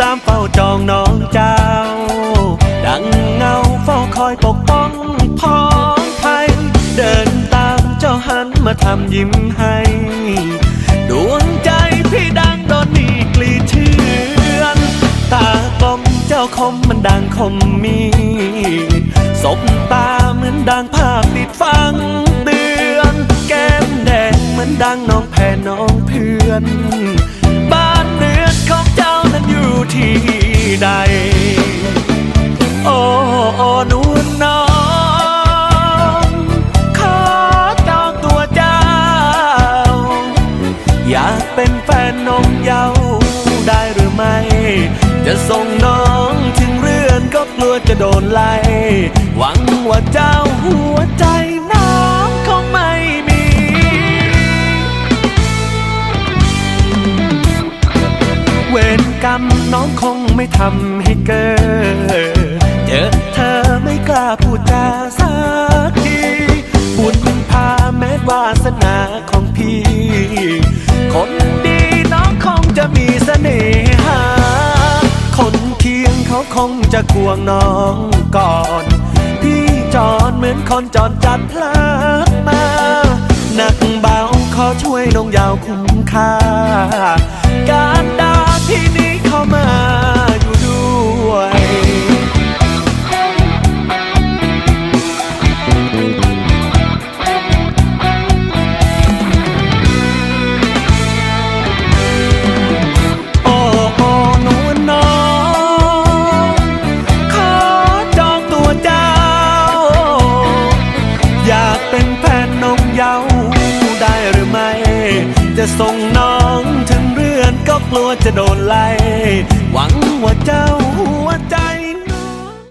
ตามเฝ้าจองน้องเจ้า ดังเงาเฝ้าคอยปกป้องพ้องภัย เดินตามเจ้าหันมาทำยิ้มให้ ดวงใจพี่ดังโดนมีกลีเชือนตากลมเจ้าคมมันดังคมมีสบตาเหมือนดังภาพติดฟังเตือน แก้มแดงเหมือนดังน้องแพ้น้องเพื่อน อยากเป็นแฟนนมเยาได้หรือไม่ จะส่งน้องถึงเรือนก็กลัวจะโดนไล่หวังว่าเจ้าหัวใจน้องคงไม่มีเวรกรรมน้องคงไม่ทำให้เกิดเจอเธอไม่กล้าพูดจาสักทีบุญพาแม้วาสนาของพี่ คนดีน้องคงจะมีเสน่หา คนเคียงเขาคงจะควงน้องก่อน พี่จอนเหมือนคนจอนจัดพลักมาหนักเบาขอช่วยน้องยาวคุ้มค่าการ เป็นแฟนนมเยาได้หรือไม่ จะส่งน้องถึงเรือนก็กลัวจะโดนไล่